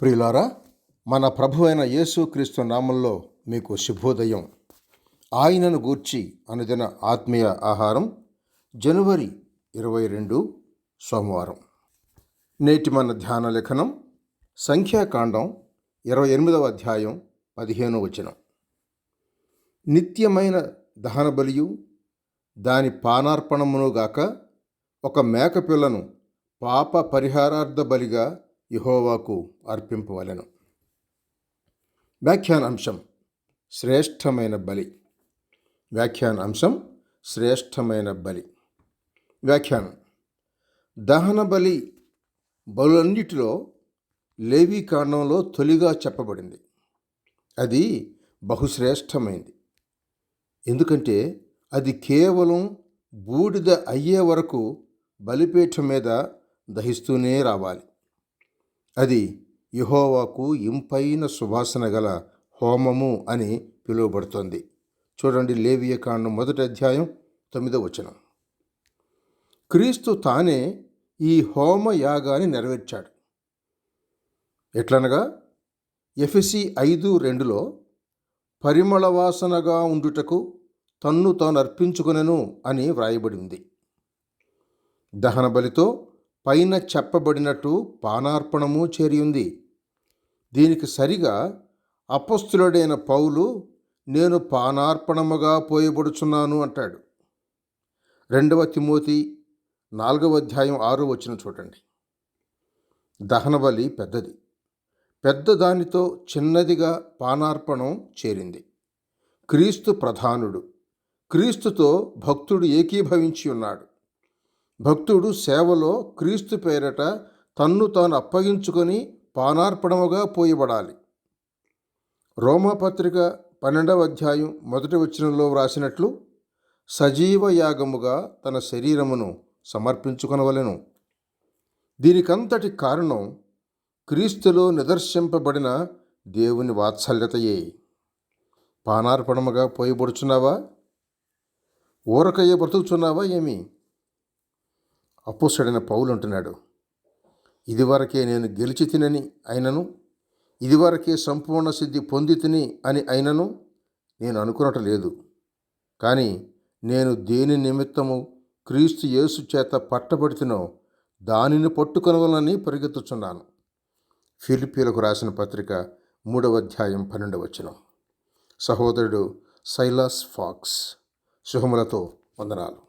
ప్రియులారా మన ప్రభు అయిన యేసుక్రీస్తు నామంలో మీకు శుభోదయం. ఆయనను గూర్చి అనుదిన ఆత్మీయ ఆహారం జనవరి ఇరవై రెండు సోమవారం. నేటి మన ధ్యాన లేఖనం సంఖ్యాకాండం ఇరవై ఎనిమిదవ అధ్యాయం పదిహేను వచనం. నిత్యమైన దహన బలియు దాని పానార్పణమును గాక ఒక మేకపిల్లను పాప పరిహారార్థ బలిగా యహోవాకు అర్పింపవలెను. వ్యాఖ్యాన అంశం శ్రేష్టమైన బలి. వ్యాఖ్యాన అంశం శ్రేష్టమైన బలి. వ్యాఖ్యానం దహన బలి బలులన్నిటిలో లేవీ కాండంలో తొలిగా చెప్పబడింది. అది బహుశ్రేష్టమైంది. ఎందుకంటే అది కేవలం బూడిద అయ్యే వరకు బలిపీఠం మీద దహిస్తూనే రావాలి. అది యహోవాకు ఇంపైన సువాసన గల హోమము అని పిలువబడుతోంది. చూడండి లేవియకాండం మొదటి అధ్యాయం తొమ్మిదో వచనం. క్రీస్తు తానే ఈ హోమ యాగాన్ని నెరవేర్చాడు. ఎట్లనగా? ఎఫ్ఎసి ఐదు రెండులో పరిమళ వాసనగా ఉండుటకు తన్ను తాను అర్పించుకునెను అని వ్రాయబడింది. దహన బలితో పైన చెప్పబడినట్టు పానార్పణము చేరియుంది. దీనికి సరిగా అపస్తులుడైన పౌలు నేను పానార్పణముగా పోయబడుచున్నాను అంటాడు. రెండవ తిమోతి నాలుగవ అధ్యాయం ఆరు వచ్చిన చూడండి. దహనబలి పెద్దది. పెద్ద దానితో చిన్నదిగా పానార్పణం చేరింది. క్రీస్తు ప్రధానుడు క్రీస్తుతో భక్తుడు ఏకీభవించి ఉన్నాడు. భక్తుడు సేవలో క్రీస్తు పేరట తన్ను తాను అప్పగించుకొని పానార్పణముగా పోయబడాలి. రోమాపత్రిక పన్నెండవ అధ్యాయం మొదటి వచనంలో వ్రాసినట్లు సజీవ యాగముగా తన శరీరమును సమర్పించుకొనవలెను. దీనికంతటి కారణం క్రీస్తులో నిదర్శింపబడిన దేవుని వాత్సల్యతయే. పానార్పణముగా పోయబడుచున్నావా? ఊరకయ్య బ్రతుకుచున్నావా ఏమి? అప్పుసడైన పౌలు అంటున్నాడు ఇదివరకే నేను గెలిచి తినని అయినను ఇదివరకే సంపూర్ణ సిద్ధి పొంది తిని అని అయినను నేను అనుకున్నట్టు లేదు. కానీ నేను దేని నిమిత్తము క్రీస్తు యేసు చేత పట్టబడితినో దానిని పట్టుకొనవలని పరిగెత్తుచున్నాను. ఫిలిపీలకు రాసిన పత్రిక మూడవ అధ్యాయం పన్నెండు వచనం. సహోదరుడు సైలాస్ ఫాక్స్ శుభములతో వందనాలు.